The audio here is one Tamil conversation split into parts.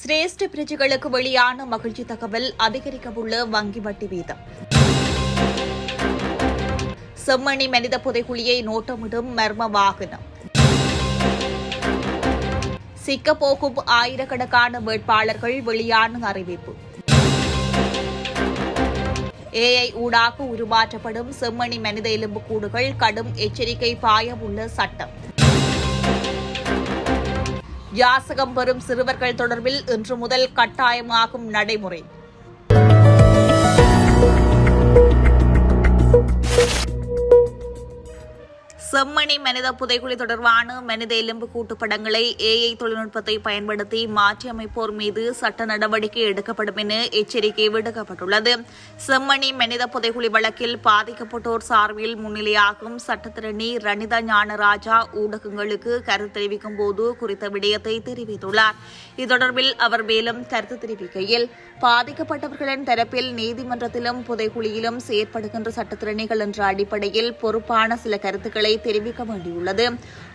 சிரேஷ்ட பிரஜைகளுக்கு வெளியான மகிழ்ச்சி தகவல் அதிகரிக்கவுள்ள வங்கி வட்டி வீதம். செம்மணி மனித புதைகுழியை நோட்டமிடும் மர்ம வாகனம். சிக்கப்போகும் ஆயிரக்கணக்கான வேட்பாளர்கள் வெளியான அறிவிப்பு. ஏஐ ஊடாக உருமாற்றப்படும் செம்மணி மனித எலும்புக்கூடுகள் கடும் எச்சரிக்கை பாயவுள்ள சட்டம். யாசகம் பெறும் சிறுவர்கள் தொடர்பில் இன்று முதல் கட்டாயமாகும் நடைமுறை. செம்மணி மனித புதைகுழி தொடர்பான மனித எலும்பு கூட்டு படங்களை ஏஐ தொழில்நுட்பத்தை பயன்படுத்தி மாற்றியமைப்போர் மீது சட்ட நடவடிக்கை எடுக்கப்படும் என எச்சரிக்கை விடுக்கப்பட்டுள்ளது. செம்மணி மனித புதைகுழி வழக்கில் பாதிக்கப்பட்டோர் சார்பில் முன்னிலையாகும் சட்டத்திரணி ரணிதா ஞானராஜா ஊடகங்களுக்கு கருத்து தெரிவிக்கும் போது குறித்த விடயத்தை தெரிவித்துள்ளார். இது தொடர்பில் அவர் மேலும் கருத்து தெரிவிக்கையில் பாதிக்கப்பட்டவர்களின் தரப்பில் நீதிமன்றத்திலும் புதைகுழியிலும் செயற்படுகின்ற சட்டத்திறனிகள் என்ற அடிப்படையில் பொறுப்பான சில கருத்துக்களை தெரிவிக்க வேண்டியுள்ளது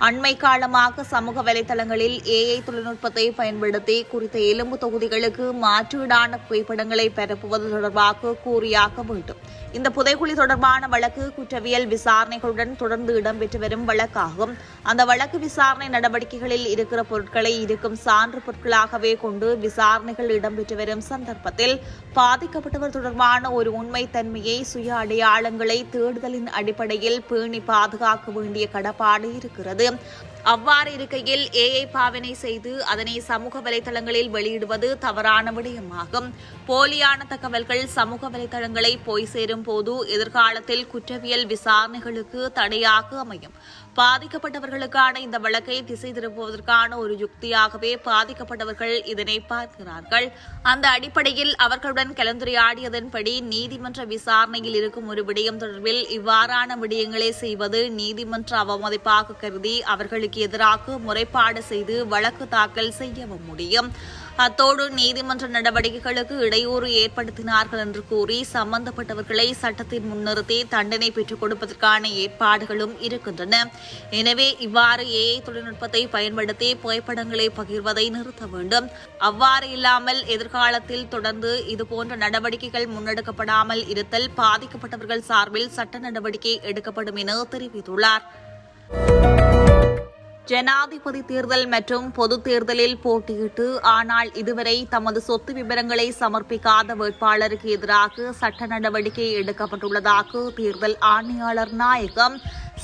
அண்மை காலமாக சமூக வலைதளங்களில் ஏஐ தொழில்நுட்பத்தை பயன்படுத்தி குறித்த எலும்பு தொகுதிகளுக்கு மாற்றீடான புகைப்படங்களை பரப்புவது தொடர்பாக கூறியாக வேண்டும். இந்த புதைக்குழி தொடர்பான வழக்கு குற்றவியல் விசாரணைகளுடன் தொடர்ந்து இடம்பெற்று வரும் வழக்காகும். அந்த வழக்கு விசாரணை நடவடிக்கைகளில் இருக்கிற பொருட்களை இருக்கும் சான்று பொருட்களாகவே கொண்டு விசாரணைகள் இடம்பெற்று வரும் சந்தர்ப்பத்தில் பாதிக்கப்பட்டவர் தொடர்பான ஒரு உண்மைத்தன்மையை சுய அடையாளங்களை தேடுதலின் அடிப்படையில் பேணி பாதுகாக்க வேண்டிய கடப்பாடு இருக்கிறது. அவ்வாறு இருக்கையில் ஏஐ பாவனை செய்து அதனை சமூக வலைதளங்களில் வெளியிடுவது தவறான விடயமாகும். போலியான தகவல்கள் சமூக வலைதளங்களை போய் சேரும் போது எதிர்காலத்தில் குற்றவியல் விசாரணைகளுக்கு தடையாக அமையும். பாதிக்கப்பட்டவர்களுக்கான இந்த வழக்கை திசை திருப்புவதற்கான ஒரு யுக்தியாகவே பாதிக்கப்பட்டவர்கள் இதனை பார்க்கிறார்கள். அந்த அடிப்படையில் அவர்களுடன் கலந்துரையாடியதன்படி நீதிமன்ற விசாரணையில் இருக்கும் ஒரு விடயம் தொடர்பில் இவ்வாறான விடயங்களை செய்வது நீதிமன்ற அவமதிப்பாக கருதி அவர்களுக்கு எதிராக முறைப்பாடு செய்து வழக்கு தாக்கல் செய்யவும் முடியும். அத்தோடு நீதிமன்ற நடவடிக்கைகளுக்கு இடையூறு ஏற்படுத்தினார்கள் என்று கூறி சம்பந்தப்பட்டவர்களை சட்டத்தின் முன்னிறுத்தி தண்டனை பெற்றுக் கொடுப்பதற்கான ஏற்பாடுகளும் இருக்கின்றன. எனவே இவ்வாறு ஏஐ தொழில்நுட்பத்தை பயன்படுத்தி புகைப்படங்களை பகிர்வதை நிறுத்த வேண்டும். அவ்வாறு இல்லாமல் எதிர்காலத்தில் தொடர்ந்து இதுபோன்ற நடவடிக்கைகள் முன்னெடுக்கப்படாமல் இருத்தல் பாதிக்கப்பட்டவர்கள் சார்பில் சட்ட நடவடிக்கை எடுக்கப்படும் என தெரிவித்துள்ளார். ஜனாதிபதி தேர்தல் மற்றும் பொது தேர்தலில் போட்டியிட்டு ஆனால் இதுவரை தமது சொத்து விவரங்களை சமர்ப்பிக்காத வேட்பாளருக்கு எதிராக சட்ட நடவடிக்கை எடுக்கப்பட்டுள்ளதாக தேர்தல் ஆணையாளர் நாயகம்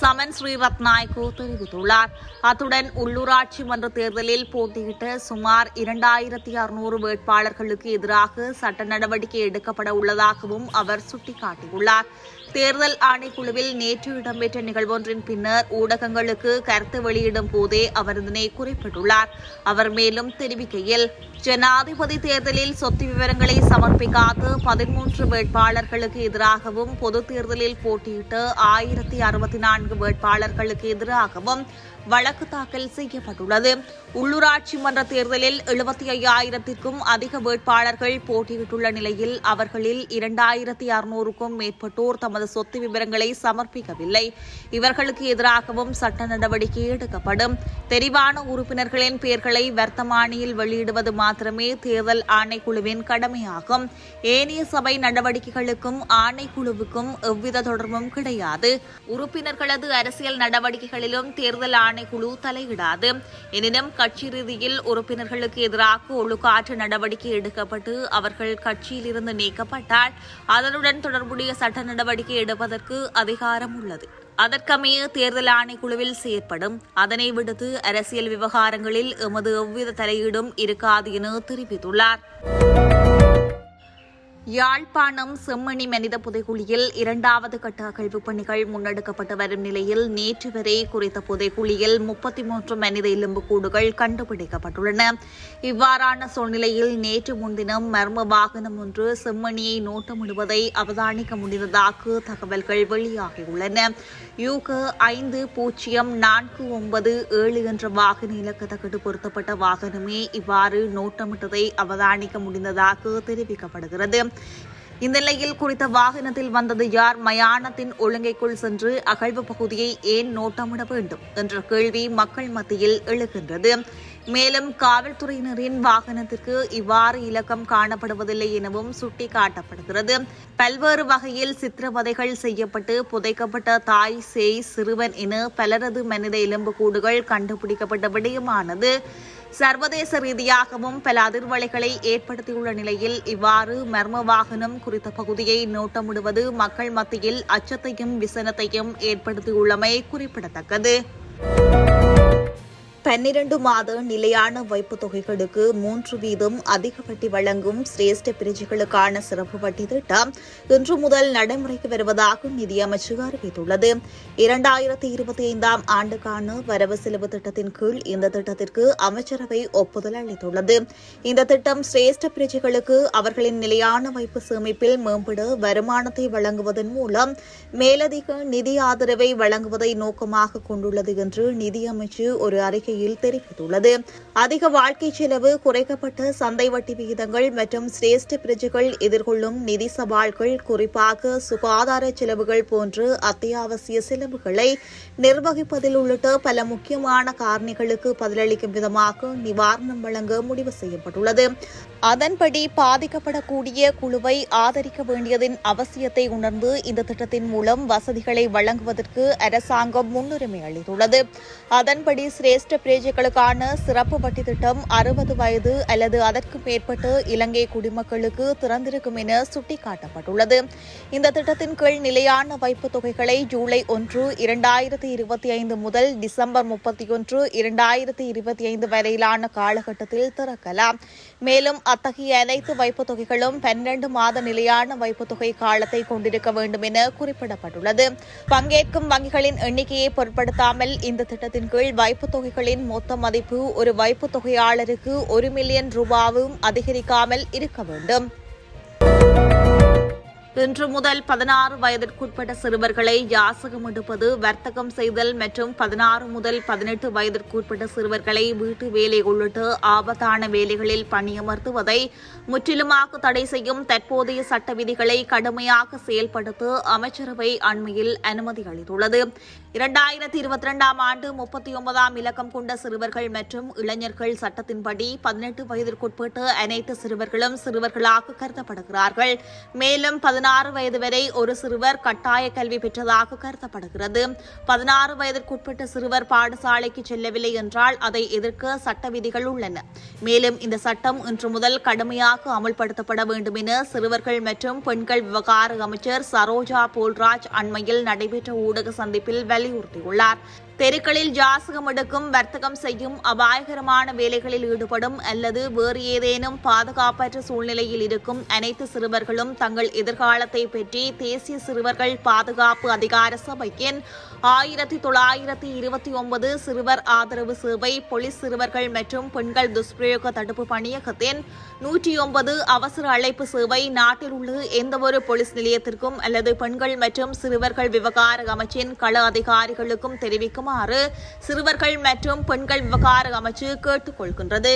சமன் ஸ்ரீரத்நாயக்கு தெரிவித்துள்ளார். அத்துடன் உள்ளூராட்சி மன்ற தேர்தலில் போட்டியிட்ட சுமார் இரண்டாயிரத்தி அறுநூறு வேட்பாளர்களுக்கு எதிராக சட்ட நடவடிக்கை எடுக்கப்பட உள்ளதாகவும் அவர் சுட்டிக்காட்டியுள்ளார். தேர்தல் ஆணைக்குழுவில் நேற்று இடம்பெற்ற நிகழ்வொன்றின் பின்னர் ஊடகங்களுக்கு கருத்து வெளியிடும் போதே அவர் இதனை குறிப்பிட்டுள்ளார். அவர் மேலும் தெரிவிக்கையில் ஜனாதிபதி தேர்தலில் சொத்து விவரங்களை சமர்ப்பிக்காத பதிமூன்று வேட்பாளர்களுக்கு எதிராகவும் பொது தேர்தலில் போட்டியிட்டு ஆயிரத்தி அறுபத்தி நான்கு வேட்பாளர்களுக்கு எதிராகவும் வழக்கு தாக்கல் செய்யப்பட்டுள்ளது. உள்ளூராட்சி மன்ற தேர்தலில் எழுபத்தி ஐயாயிரத்திற்கும் அதிக வேட்பாளர்கள் போட்டியிட்டுள்ள நிலையில் அவர்களில் இரண்டாயிரத்தி அறுநூறுக்கும் மேற்பட்டோர் தமது சொத்து விவரங்களை சமர்ப்பிக்கவில்லை. இவர்களுக்கு எதிராகவும் சட்ட நடவடிக்கை எடுக்கப்படும். தெரிவான உறுப்பினர்களின் பெயர்களை வர்த்தமானியில் வெளியிடுவது மாத்திரமே தேர்தல் ஆணைக்குழுவின் கடமையாகும். ஏனைய சபை நடவடிக்கைகளுக்கும் ஆணைக்குழுவுக்கும் எவ்வித தொடர்பும் கிடையாது. உறுப்பினர்களது அரசியல் நடவடிக்கைகளிலும் தேர்தல் ஆணைக்குழு தலையிடாது. எனினும் கட்சி ரீதியில் உறுப்பினர்களுக்கு எதிராக ஒழுக்காற்று நடவடிக்கை எடுக்கப்பட்டு அவர்கள் கட்சியிலிருந்து நீக்கப்பட்டால் அதனுடன் தொடர்புடைய சட்ட நடவடிக்கை எடுப்பதற்கு அதிகாரம் உள்ளது. அதற்கமைய தேர்தல் ஆணைக்குழுவில் செயற்படும். அதனை விடுத்து அரசியல் விவகாரங்களில் எமது எவ்வித தலையீடும் இருக்காது என தெரிவித்துள்ளார். யாழ்ப்பாணம் செம்மணி மனித புதைகுழியில் இரண்டாவது கட்ட அகழ்வு பணிகள் முன்னெடுக்கப்பட்டு வரும் நிலையில் நேற்று வரை குறித்த புதைகுழியில் முப்பத்தி மூன்று மனித எலும்புக்கூடுகள் கண்டுபிடிக்கப்பட்டுள்ளன. இவ்வாறான சூழ்நிலையில் நேற்று முன்தினம் மர்ம வாகனம் ஒன்று செம்மணியை நோட்டமிடுவதை அவதானிக்க முடிந்ததாக தகவல்கள் வெளியாகியுள்ளன. யூக ஐந்து பூஜ்ஜியம் நான்கு ஒன்பது ஏழு என்ற வாகன இலக்க தகடு பொருத்தப்பட்ட வாகனமே இவ்வாறு நோட்டமிட்டதை அவதானிக்க முடிந்ததாக தெரிவிக்கப்படுகிறது. இந்த நிலையில் குறித்த வாகனத்தில் வந்தது யார்? மயானத்தின் ஒழுங்கைக்குள் சென்று அகழ்வு பகுதியை ஏன் நோட்டமிட வேண்டும் என்ற கேள்வி மக்கள் மத்தியில் எழுகின்றது. மேலும் காவல்துறையினரின் வாகனத்திற்கு இவ்வாறு இலக்கம் காணப்படுவதில்லை எனவும் சுட்டிக்காட்டப்படுகிறது. பல்வேறு வகையில் சித்திரவதைகள் செய்யப்பட்டு புதைக்கப்பட்ட தாய் சேய் சிறுவன் என பலரது மனித எலும்புக்கூடுகள் கண்டுபிடிக்கப்பட்ட விடயமானது. சர்வதேச ரீதியாகவும் பல அதிர்வலைகளை ஏற்படுத்தியுள்ள நிலையில் இவ்வாறு மர்ம வாகனம் குறித்த பகுதியை நோட்டமிடுவது மக்கள் மத்தியில் அச்சத்தையும் விசனத்தையும் ஏற்படுத்தியுள்ளமை குறிப்பிடத்தக்கது. பன்னிரண்டு மாத நிலையான வைப்பு தொகைகளுக்கு மூன்று வீதம் அதிக வட்டி வழங்கும் சிரேஷ்ட பிரிஜிகளுக்கான சிறப்பு வட்டி திட்டம் இன்று முதல் நடைமுறைக்கு வருவதாக நிதியமைச்சு அறிவித்துள்ளது. இரண்டாயிரத்தி இருபத்தி ஐந்தாம் ஆண்டுக்கான வரவு செலவு திட்டத்தின் கீழ் இந்த திட்டத்திற்கு அமைச்சரவை ஒப்புதல் அளித்துள்ளது. இந்த திட்டம் சிரேஷ்ட பிரிஜிகளுக்கு அவர்களின் நிலையான வைப்பு சேமிப்பில் மேம்பட வருமானத்தை வழங்குவதன் மூலம் மேலதிக நிதி ஆதரவை வழங்குவதை நோக்கமாக கொண்டுள்ளது என்று நிதியமைச்சு ஒரு அறிக்கையில் தெரிவித்துள்ளது. அதிக வாழ்க்கை செலவு குறைக்கப்பட்ட சந்தை வட்டி விகிதங்கள் மற்றும் சிரேஷ்ட பிரஜைகள் எதிர்கொள்ளும் நிதி சவால்கள் குறிப்பாக சுகாதார செலவுகள் போன்று அத்தியாவசிய செலவுகளை நிர்வகிப்பதில் உள்ளிட்ட பல முக்கியமான காரணிகளுக்கு பதிலளிக்கும் விதமாக நிவாரணம் வழங்க முடிவு செய்யப்பட்டுள்ளது. அதன்படி பாதிக்கப்படக்கூடிய குழுவை ஆதரிக்க வேண்டியதன் அவசியத்தை உணர்ந்து இந்த திட்டத்தின் மூலம் வசதிகளை வழங்குவதற்கு அரசாங்கம் முன்னுரிமை அளித்துள்ளது. அதன்படி சிரேஷ்ட பிரஜைகளுக்கான சிறப்பு வட்டி திட்டம் அறுபது வயது அல்லது அதற்கு மேற்பட்டு இலங்கை குடிமக்களுக்கு திறந்திருக்கும் என சுட்டிக்காட்டப்பட்டுள்ளது. இந்த திட்டத்தின் கீழ் நிலையான வைப்பு தொகைகளை ஜூலை ஒன்று இரண்டாயிரத்தி இருபத்தி ஐந்து முதல் டிசம்பர் முப்பத்தி ஒன்று இரண்டாயிரத்தி இருபத்தி ஐந்து வரையிலான காலகட்டத்தில் திறக்கலாம். மேலும் அத்தகைய அனைத்து வைப்புத் தொகைகளும் பன்னிரண்டு மாத நிலையான வைப்புத் தொகை காலத்தை கொண்டிருக்க வேண்டும் என குறிப்பிடப்பட்டுள்ளது. பங்கேற்கும் வங்கிகளின் எண்ணிக்கையை பொருட்படுத்தாமல் இந்த திட்டத்தின் கீழ் வைப்புத் தொகைகளின் மொத்த மதிப்பு ஒரு வைப்பு தொகையாளருக்கு ஒரு மில்லியன் ரூபாவும் அதிகரிக்காமல் இருக்க வேண்டும். இன்று முதல் பதினாறு வயதிற்குட்பட்ட சிறுவர்களை யாசகம் எடுப்பது வர்த்தகம் செய்தல் மற்றும் பதினாறு முதல் பதினெட்டு வயதிற்குட்பட்ட சிறுவர்களை வீட்டு வேலை உள்ளிட்ட ஆபத்தான வேலைகளில் பணியமர்த்துவதை முற்றிலுமாக தடை செய்யும் தற்போதைய சட்ட விதிகளை கடுமையாக செயல்படுத்த அமைச்சரவை அண்மையில் அனுமதி அளித்துள்ளது. இரண்டாயிரத்தி இருபத்தி ரெண்டாம் ஆண்டு முப்பத்தி ஒன்பதாம் இலக்கம் கொண்ட சிறுவர்கள் மற்றும் இளைஞர்கள் சட்டத்தின்படி பதினெட்டு வயதிற்குட்பட்டு அனைத்து சிறுவர்களும் சிறுவர்களாக கருதப்படுகிறார்கள். மேலும் பதினாறு வயது வரை ஒரு சிறுவர் கட்டாய கல்வி பெற்றதாக கருதப்படுகிறது. பதினாறு வயதிற்குட்பட்ட சிறுவர் பாடசாலைக்கு செல்லவில்லை என்றால் அதை எதிர்க்க சட்ட விதிகள் உள்ளன. மேலும் இந்த சட்டம் இன்று முதல் கடுமையாக அமல்படுத்தப்பட வேண்டும் என சிறுவர்கள் மற்றும் பெண்கள் விவகார அமைச்சர் சரோஜா போல்ராஜ் அண்மையில் நடைபெற்ற ஊடக சந்திப்பில் y தெருக்களில் ஜாசகம் எடுக்கும் வர்த்தகம் செய்யும் அபாயகரமான வேலைகளில் ஈடுபடும் அல்லது வேறு ஏதேனும் பாதுகாப்பற்ற சூழ்நிலையில் இருக்கும் அனைத்து சிறுவர்களும் தங்கள் எதிர்காலத்தை பற்றி தேசிய சிறுவர்கள் பாதுகாப்பு அதிகார சபையின் ஆயிரத்தி தொள்ளாயிரத்தி இருபத்தி ஒன்பது சிறுவர் ஆதரவு சேவை போலீஸ் சிறுவர்கள் மற்றும் பெண்கள் துஷ்பிரயோக தடுப்பு பணியகத்தின் நூற்றி ஒன்பது அவசர அழைப்பு சேவை நாட்டில் உள்ள எந்தவொரு போலீஸ் நிலையத்திற்கும் அல்லது பெண்கள் மற்றும் சிறுவர்கள் விவகார அமைச்சின் கள அதிகாரிகளுக்கும் தெரிவிக்கும் தெரிவிக்குமாறு சிறுவர்கள் மற்றும் பெண்கள் விவகார அமைச்சு கேட்டுக்கொள்கின்றது.